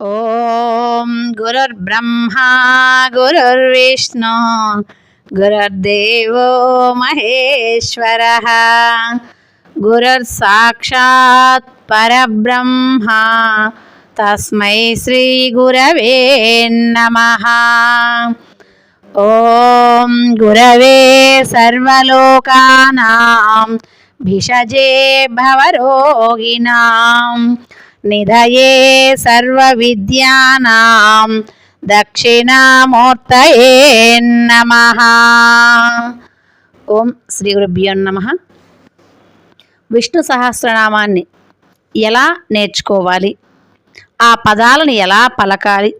ఓం గురుర్బ్రహ్మ గురుర్విష్ణు గురుర్దేవో మహేశ్వర గురుర్ సాక్షాత్ పరబ్రహ్మ తస్మై శ్రీ గురవే నమ. ఓం గురవే సర్వలోకానాం భిషజే భవరోగిణాం నిధయే సర్వవిద్యానాం దక్షిణామూర్తయే నమ ఓం శ్రీ గురుభ్యో నమ విష్ణు సహస్రనామాన్ని ఎలా నేర్చుకోవాలి? ఆ పదాలను ఎలా పలకాలి?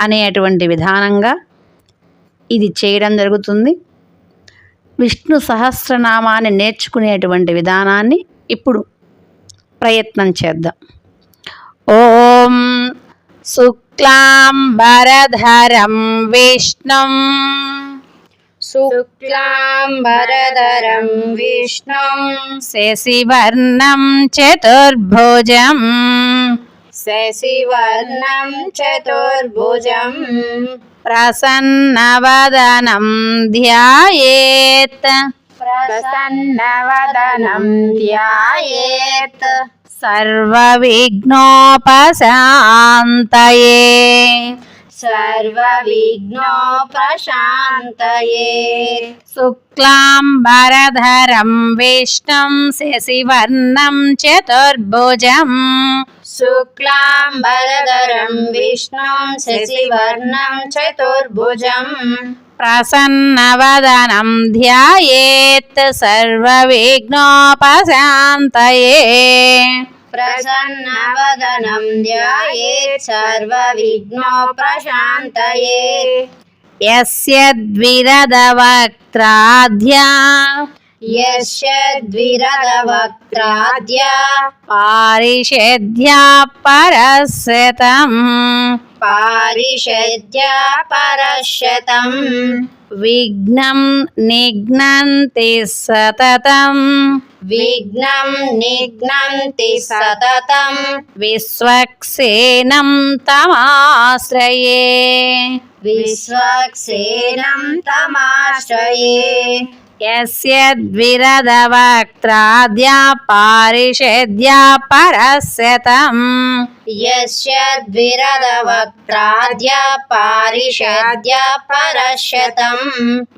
అనేటువంటి విధానంగా ఇది చేయడం జరుగుతుంది. విష్ణు సహస్రనామాన్ని నేర్చుకునేటువంటి విధానాన్ని ఇప్పుడు ప్రయత్నం చేద్దాం. ॐ शुक्लाम्बरधरं विष्णुं शुक्लाम्बरधरं विष्णुं शशिवर्णं चतुर्भुजम् शशिवर्णं चतुर्भुजम् प्रसन्नवदनं ध्यायेत् प्रसन्नवदनं ध्यायेत् सर्वविघ्नोपशान्तये सर्वविघ्नोपशान्तये शुक्लाम्बरधरं विष्णुं शशिवर्णं चतुर्भुजम् शुक्लाम्बरधरं विष्णुं शशिवर्णं चतुर्भुजम् ప్రసన్నవదనం ధ్యాయేత్ సర్వవిఘ్నోపశాంతయే प्रसन्नवदनं ध्यायेत् सर्वविघ्नोपशान्तये యస్య ద్విరదవక్త్రాధ్యా यस्य द्विरदवक्त्राद्य పారిషద్యా పరస్యతం पारिषद्या परशतम् विघ्नं निघ्नन्ति सततम् विघ्नं निघ्नन्ति सततं विश्वक्सेनं तमाश्रये विश्वक्सेनं तमाश्रये यस्य द्विरदवक्त्राद्या पारिषद्या परस्य तम् यस्यद्विरदवक्त्राद्य पारिषद्य परशतम्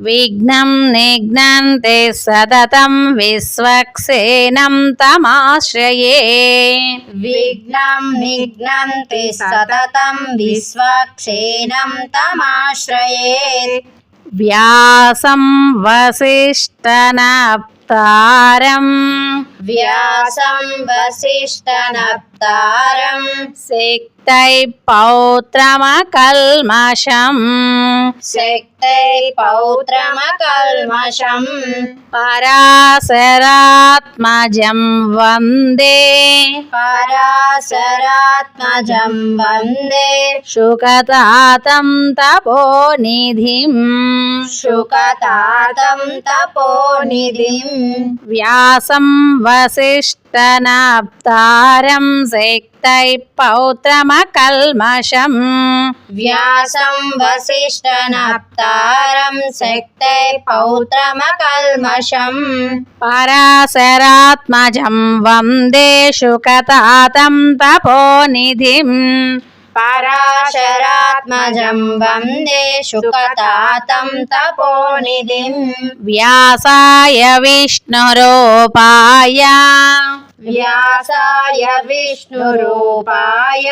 विघ्नं निघ्नन्ते सततं विश्वक्सेनं तमाश्रये विघ्नं निघ्नन्ते सततं विश्वक्सेनं तमाश्रये व्यासं वसिष्ठनप्तारम् व्यासं वसिष्ठनप्तारं सिक्तै पौत्रमकल्मषम् शक्तै पौत्रमकल्मषम् परासरात्मजं वन्दे परासरात्मजं वन्दे शुकतातं तपोनिधिम् शुकतातं तपोनिधिं व्यासं वसिष्ठनाब्तारं सेक्तैः पौत्रमकल्मषम् व्यासं वसिष्ठनाप्तारं सेक्तैः पौत्रमकल्मषम् पराशरात्मजं वन्देषु कथातं तपोनिधिम् पराशरात्मजं वन्दे शुकतातं तपोनिधिं व्यासाय विष्णुरूपाय व्यासाय विष्णुरूपाय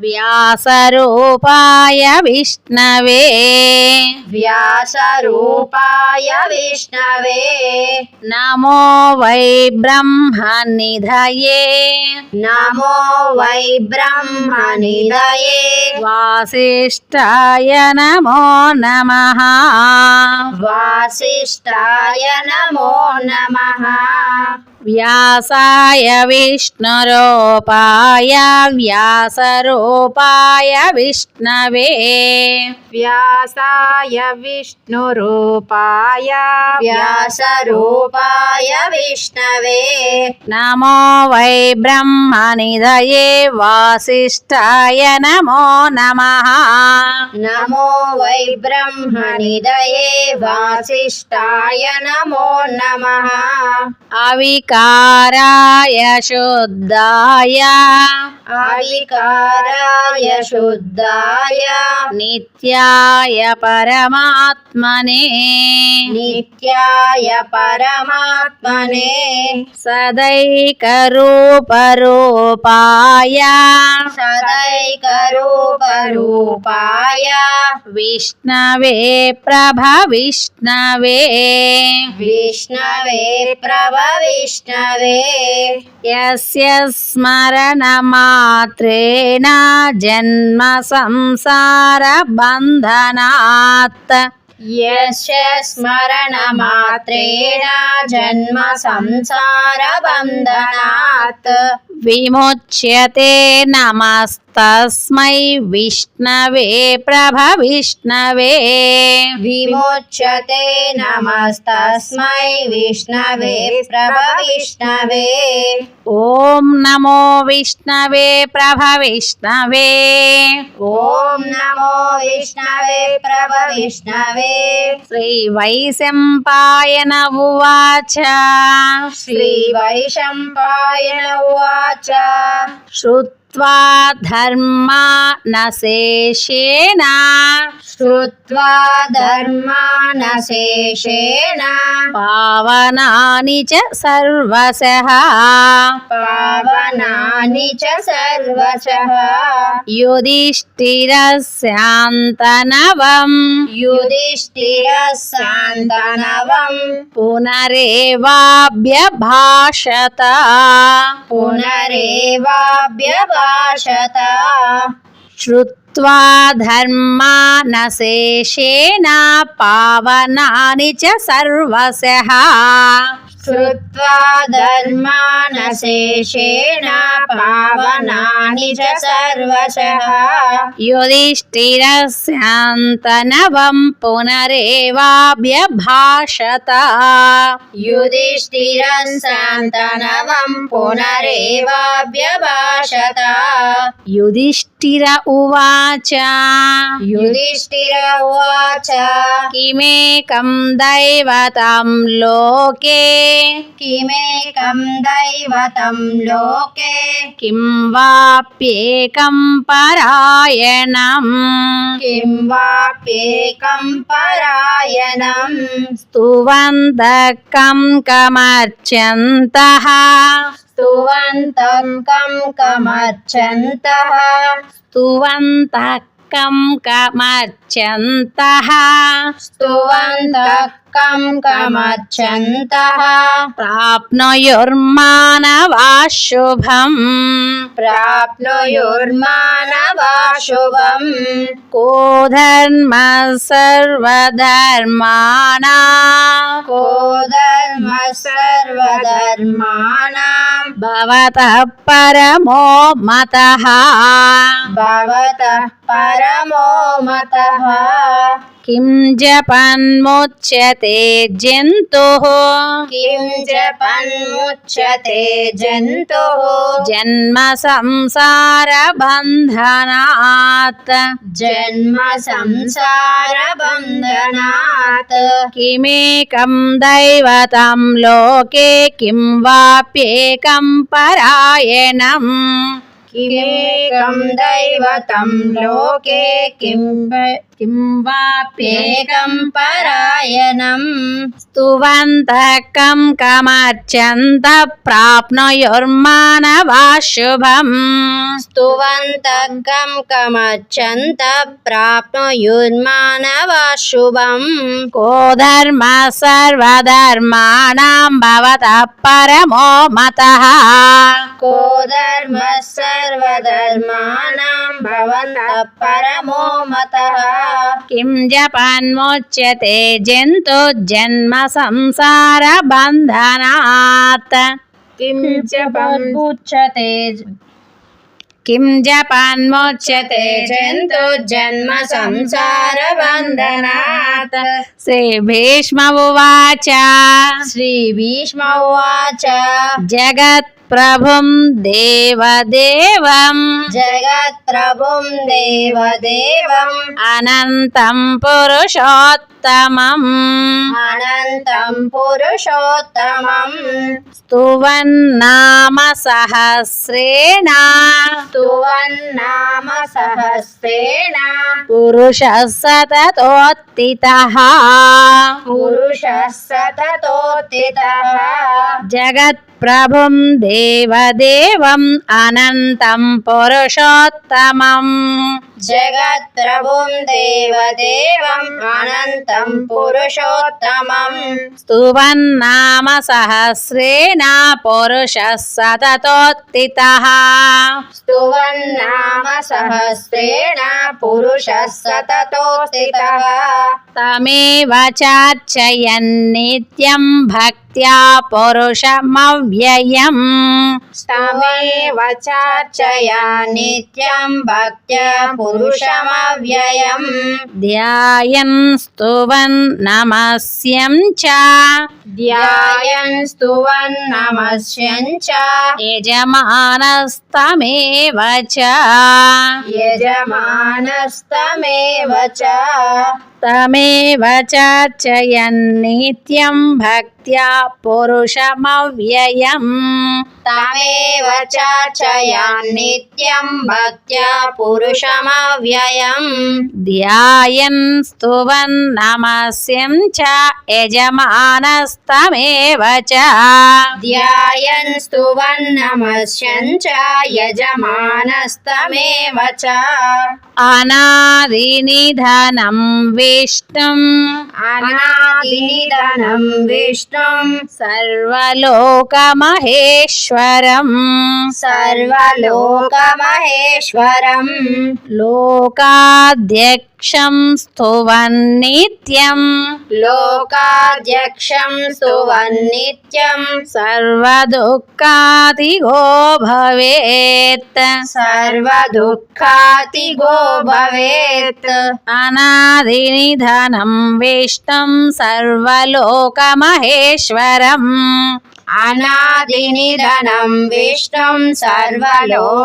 व्यासरूपाय विष्णवे व्यासरूपाय विष्णवे नमो वै ब्रह्मनिधये नमो वै ब्रह्मनिधये वासिष्ठाय नमो नमः वासिष्ठाय नमो नमः వ్యాసాయ విష్ణురూపాయ వ్యాసరూపాయ విష్ణవే. వ్యాసాయ విష్ణురూపాయ వ్యాసరూపాయ విష్ణవే. నమో వై బ్రహ్మనిధయే వాసిష్ఠాయ నమో నమః. నమో వై బ్రహ్మనిదయే వాసిష్ఠాయ నమో నమః. అవికారాయ శుద్ధాయ. ఆవికారాయ శుద్ధాయ. నిత్యాయ పరమాత్మనే. నిత్యాయ పరమాత్మనే. సదైకరూపరూపాయ. సదైకరూపరూపాయ. విష్ణవే ప్రభ విష్ణవే. విష్ణవే ప్రభ విష్ణవే. స్మరణమాత్రేణ జన్మ సంసార బంధనాత్. యస్య స్మరణమాత్రేణ జన్మ సంసార బంధనాత్. విముచ్యతే నమస్తస్మై విష్ణవే ప్రభ విష్ణవే. విముచ్యతే నమస్తస్మై విష్ణవే ప్రభ విష్ణవే. ఓం నమో విష్ణవే ప్రభ విష్ణవే. ఓం నమో విష్ణవే ప్రభ విష్ణవే. శ్రీ వైశంపాయన ఉవాచ. శ్రీ వైశంపాయన ఉవాచ. আচ্ছা। বাঁচা সত্য श्रुत्वा धर्मानशेषेण श्रुत्वा धर्मानशेषेण पावनानि च सर्वशः पावनानि च सर्वशः युधिष्ठिरस्यान्तनवम् युधिष्ठिरस्यान्तनवम् पुनरेवाभ्यभाषत पुनरेवाभ्यभा पुनरेवाभ्यभाषत श्रुत्वा धर्मा नशेषेण पावनानि च सर्वशः श्रुत्वा धर्मानशेषेण पावनानि च सर्वशः युधिष्ठिरस्यान्तनवं पुनरेवाभ्यभाषत युधिष्ठिरः शान्तनवम् पुनरेवाभ्यभाषत युधिष्ठिर उवाच युधिष्ठिर उवाच किमेकं दैवतं लोके किमेकं दैवतं लोके किं वाप्येकं परायणम् किं वाप्येकं परायणम् स्तुवन्तः कं कमर्चन्तः स्तुवन्तं कं कमर्चन्तः स्तुवन्तः कं कमर्चन्तः स्तुवन्तः कं कमर्चन्तः प्राप्नुयुर्मानवाः शुभम् प्राप्नुयुर्मानवाशुभम् को धर्मः सर्वधर्माणाम् को धर्म सर्वधर्माणां भवतः परमो मतः भवतः परमो मतः किं जपन्मुच्यते जन्तुः किं जपन्मुच्यते जन्तुः जन्म संसारबन्धनात् जन्म संसारबन्धनात् किमेकं दैवतं लोके किं वाप्येकं परायणम् किमेकं दैवतं लोके किं किं वाप्येकं एकं परायणम् स्तुवन्तः कं कमर्चन्तः प्राप्नुयुर्मानवाः शुभम् स्तुवन्तः कं कमर्चन्त प्राप्नुयुर्मानवा शुभम् को धर्मः सर्वधर्माणां भवतः परमो मतः को धर्मः सर्वधर्माणां भवन्तः परमो मतः किं जपान्मोच्यते जन्तु जन्म संसारबन्धनात् किं जपमुच्यते किं जपान्मोच्यते जन्तु जन्म संसारबन्धनात् श्रीभीष्म उवाच। श्रीभीष्म उवाच। जगत् जगत्प्रभुं देवदेवम् जगत्प्रभुं देवदेवम् अनन्तं पुरुषोत्तमम् अनन्तं पुरुषोत्तमम् स्तुवन्नाम सहस्रेण स्तुवन्नाम सहस्रेण पुरुषः सततोत्थितः पुरुषः सततोत्थितः ప్రభుం దేవదేవం అనంతం పురుషోత్తమం జగత్ప్రభుం దేవదేవం అనంతం పురుషోత్తమం స్తువన్నామ సహస్రేణ పురుష సతతోత్థిత స్తువన్నామ సహస్రేణ పురుష సతతోత్థిత తమేవ చార్చయన్నిత్యం భక్తి రీత్యా పురుషమవ్యయం తమేవ చార్చయా నిత్యం భక్త్య పురుషమవ్యయం ధ్యాయన్ స్తువన్ నమస్యం చ ధ్యాయన్ స్తువన్ నమస్యం చ యజమానస్తమేవ చ యజమానస్తమేవ చ తమేవ చాచయన్నిత్యం భక్త్యా పురుషమవ్యయం तमेव चार्चया नित्यं भक्त्या पुरुषमव्ययम् ध्यायन् स्तुवन् नमस्यं च यजमानस्तमेव च ध्यायन् स्तुवन् नमस्यन् च यजमानस्तमेव च अनादिनिधनं विष्णुम् अनादिनिधनं विष्णुं లోకమహేశ్వరం సర్వలోకమహేశ్వరం. లోకాధ్యక్షం స్తువన్నిత్యం లోకాధ్యక్షం స్తువన్నిత్యం సర్వదుఃఖాతిగో భవేత్. సర్వదుఃఖాతిగో భవేత్. అనాదినిధనం విష్ణుం సర్వలోకమహేశ్వరం. అనాదినిధనం విష్ణుం సర్వలోకమహేశ్వరం.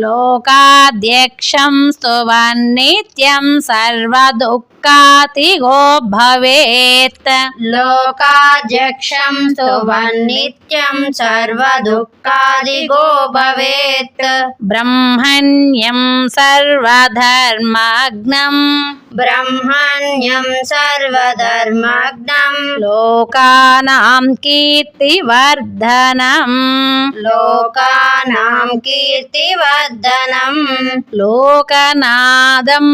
లోకాధ్యక్షం స్తువన్నిత్యం సర్వదుఃఖ सर्वदुःखातिगो भवेत् लोकाध्यक्षं स्तुवन्नित्यं सर्वदुःखादिगो भवेत् ब्रह्मण्यं सर्वधर्मग्नम् ब्रह्मण्यं सर्वधर्मग्नं लोकानां कीर्तिवर्धनम् लोकानां कीर्तिवर्धनम् लोकनादं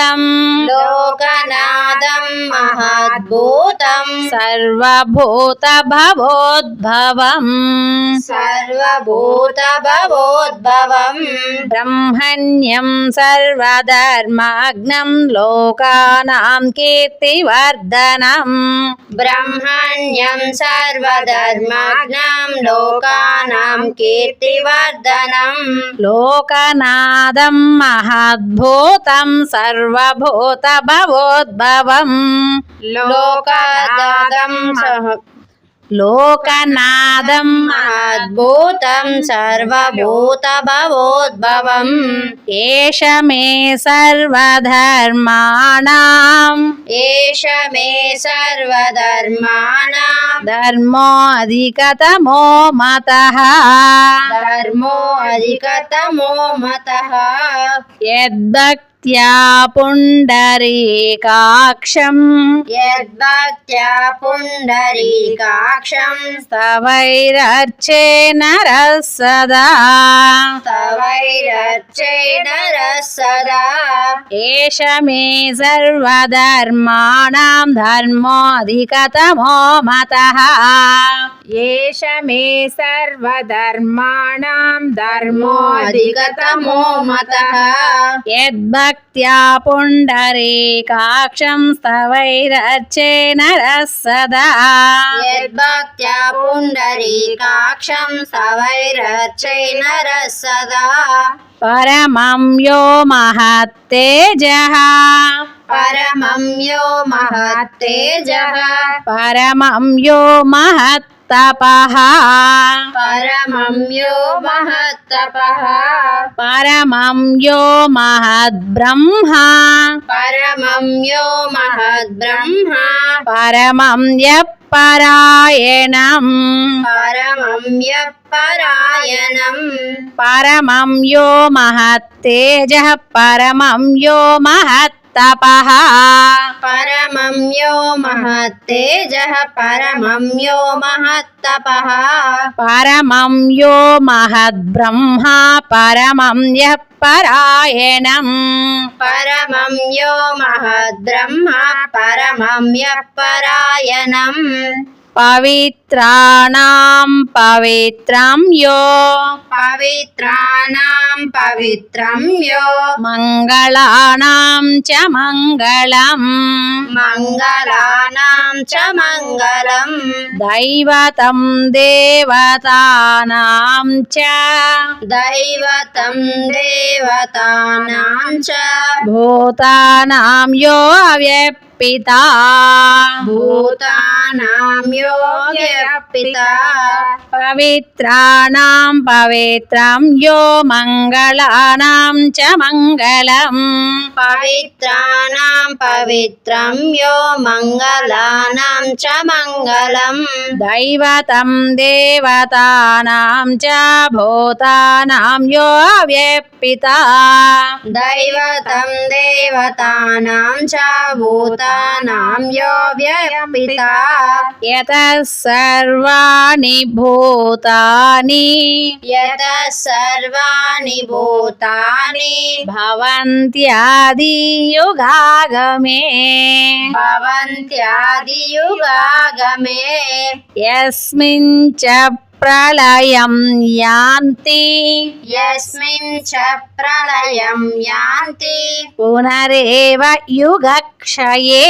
महद्भूतम् लोकनादं महद्भूतम् सर्वभूतभवोद्भवम् सर्वभूतभवोद्भवम् ब्रह्मण्यं सर्वधर्माग्नं लोकानां कीर्तिवर्धनम् ब्रह्मण्यं सर्वधर्माग्नं लोकानां कीर्तिवर्धनम् लोकनादं महद्भूतं సర్వభూత భవోద్భవం లోకనాదం లోకనాదం అద్భుతం సర్వభూత భవోద్భవం ఏష మే సర్వధర్మాణం. ఏష మే సర్వధర్మాణం. ధర్మో అధికతమో మతః. ధర్మో అధికతమో మతః. యద్భక్ యద్భక్త్యా పుండరీకాక్షం యద్భక్త్యా పుండరీకాక్షం స్తవైరర్చే నర సదా స్తవైరర్చే నర సదా ఏష మే సర్వధర్మాణం ధర్మోధికతమో మతః ఏష మే సర్వధర్మాణం ధర్మోధికతమో మతః యద్భక్ यद्भक्त्या पुण्डरीकाक्षं स्तवैरर्चे नरः सदा यद्भक्त्या पुण्डरीकाक्षं सवैरचैनरः सदा परमं यो महत्तेजः परमं यो महत्तेजः परमं यो మహత్తపః. పరమం యో మహత్తపః. పరమం యో మహద్బ్రహ్మ. పరమం యో మహద్బ్రహ్మ. పరమం యప్ పరాయణం. పరమం పరాయణం. పరమం యో మహత్తేజ. పరమం యో మహత్ महत्तपः परमं यो महत्तेजः परमं यो महत्तपः परमं यो महद्ब्रह्मा परमं यः परायणम् परमं यो महद्ब्रह्मा परमं यः परायणम् पवित्राणां पवित्रं यो पवित्राणां पवित्रं यो मङ्गलानां च मङ्गलम् मङ्गलानां च मङ्गलम् दैवतं देवतानां च दैवतं देवतानां च भूतानां यो अव्यपिता भूतानां यो व्यपिता पवित्राणां पवित्रं यो मङ्गलानां च मङ्गलम् पवित्राणां पवित्रं यो मङ्गलानां च मङ्गलम् दैवतं देवतानां च भूतानां यो अव्यपिता दैवतं देवतानां च भूतानां यो व्यपिता यतः सर्वाणि भूतानि। यतः सर्वाणि भूतानि। भवन्त्यादियुगागमे। भवन्त्यादियुगागमे। यस्मिन् च ప్రళయం యాంతి. యస్మిన్ చ ప్రళయం యాంతి. పునరేవ యుగక్షయే.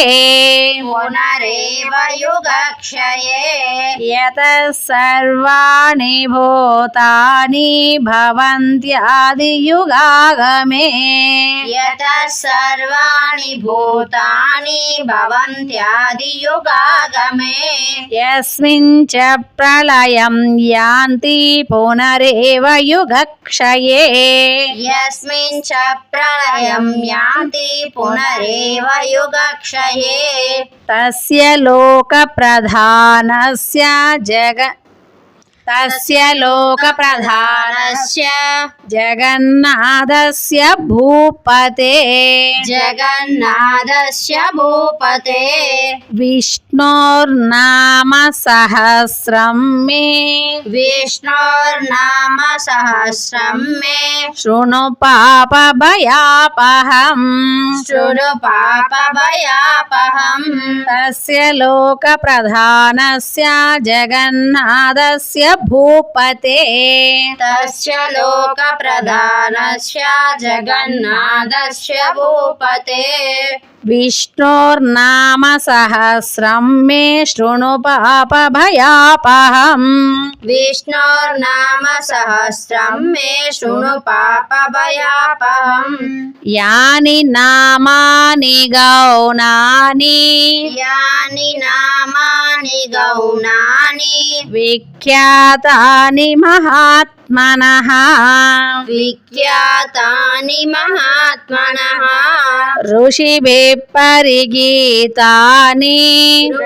పునరేవ యుగక్షయే. యత సర్వాణి భూతాని భవంత్యాది యుగాగమే. యత సర్వాణి భూతాని భవంత్యాది యుగాగమే. యస్మిన్ చ ప్రళయం यान्ति पुनरेव युगक्षये यस्मिन् च प्रलयं यान्ति पुनरेव युगक्षये तस्य लोकप्रधानस्य जग तस्य लोकप्रधानस्य प्रधानस्य जगन्नाथस्य भूपते। जगन्नाथस्य भूपते। विष्णोर्नाम सहस्रं मे। विष्णोर्नाम सहस्रं मे। शृणु पापभयापहम्। शृणु पापभयापहम्। तस्य लोकप्रधानस्य जगन्नाथस्य भूपते। तस्य लोकप्रधानस्य जगन्नाथस्य भूपते। विष्णोर्नाम सहस्रं मे शृणु पापभयापहम् विष्णोर्नाम सहस्रं मे शृणु पापभयापहम् यानि नामानि गौणानि यानि नामानि गौणानि विख्यातानि महात्मनः। विख्यातानि महात्मनः। ऋषिभिः परिगीतानि।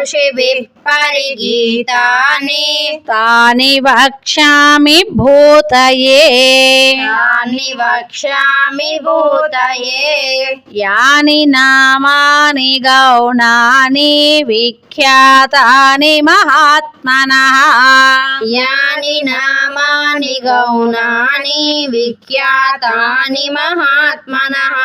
ऋषिभिः परिगीतानि। तानि वक्ष्यामि भूतये। तानि वक्ष्यामि भूतये। यानि नामानि गौणानि विख्यातानि महात्मनः। यानि नामानि गौणानि विख्यातानि महात्मनः।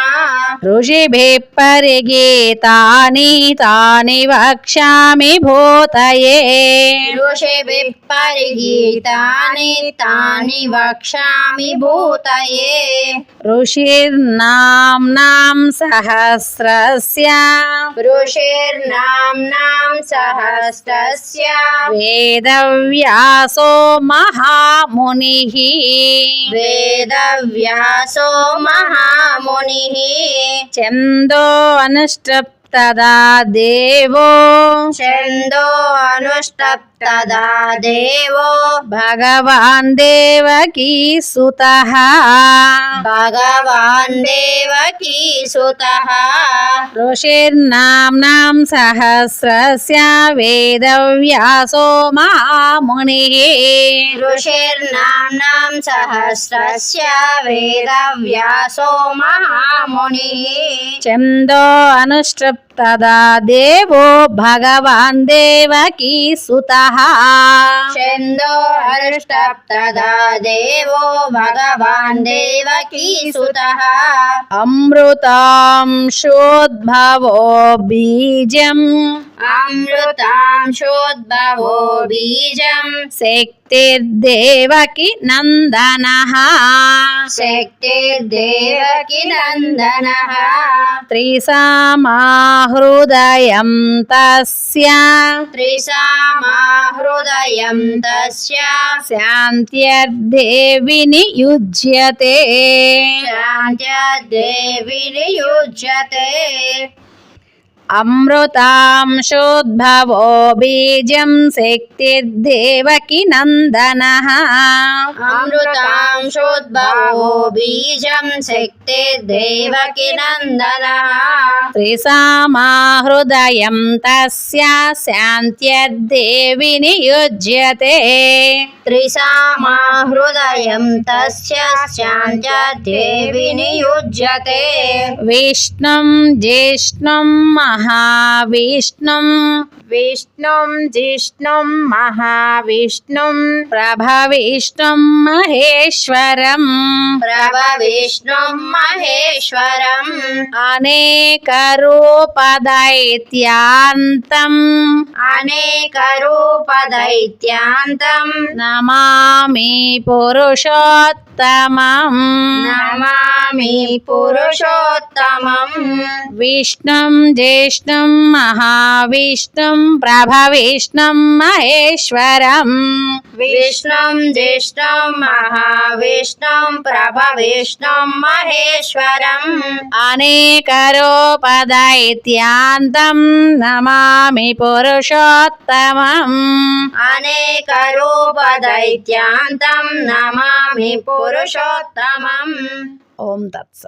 ऋषिभिः परिगीतानि तानि वक्ष्यामि भूतये प्रचोदये ऋषिभिः परिगीतानि तानि वक्ष्यामि भूतये ऋषिर्नाम्नां सहस्रस्य ऋषिर्नाम्नां सहस्रस्य वेदव्यासो महामुनिः वेदव्यासो महामुनिः छन्दो अनुष्ट तदा देवो छन्दो अनुष्टप् तदा देवो भगवान् देवकी सुतः भगवान् देवकी सुतः ऋषिर्नाम्नां सहस्रस्य वेदव्यासो महामुनिः ऋषिर्नाम्नां सहस्रस्य वेदव्यासो महामुनिः छन्दो अनुष्टप् तदा देवो भगवान् देवकी सुतः। हृष्ट तदा देवो भगवान् देवकी सुतः। बीजम। बीजम् अमृतांशोद्भवो बीजम। शक्ति శక్తిర్దేవకి నందన. శక్తిర్దేవకి నందన. త్రిసామాహృదయం తస్య. త్రిసామాహృదయం తస్య. శాంత్యర్దేవిని యుజ్యతే. శాంత్యర్దేవిని యుజ్యతే. अमृतांशोद्भवो बीजं शक्तिर्देवकी नन्दनः अमृतांशोद्भवो बीजं शक्तिर्देवकी नन्दनः त्रिसामा हृदयं तस्य शान्त्यर्देवि नियुज्यते त्रिसामा हृदयं तस्य शान्त्यर्देवि नियुज्यते विष्णुं ज्येष्णुं महा మహావిష్ణుం विष्णुं जिष्णुं महाविष्णुं प्रभविष्णुं महेश्वरं प्रभविष्णुं महेश्वरम् अनेकरूपदैत्यान्तम् अनेकरूपदैत्यान्तम् नमामि पुरुषोत्तम पुरुषोत्तमम् नमामि पुरुषोत्तमम् विष्णुं ज्येष्ठं प्रभविष्णुं महेश्वर। विष्णु जिष्णुं महाविष्णुं प्रभविष्णुं महेश्वर। अनेकरूपदैत्यान्तं नमा पुषोत्तम अनेकरूपदैत्यान्तं नमा पुषोत्तम ओम तत्स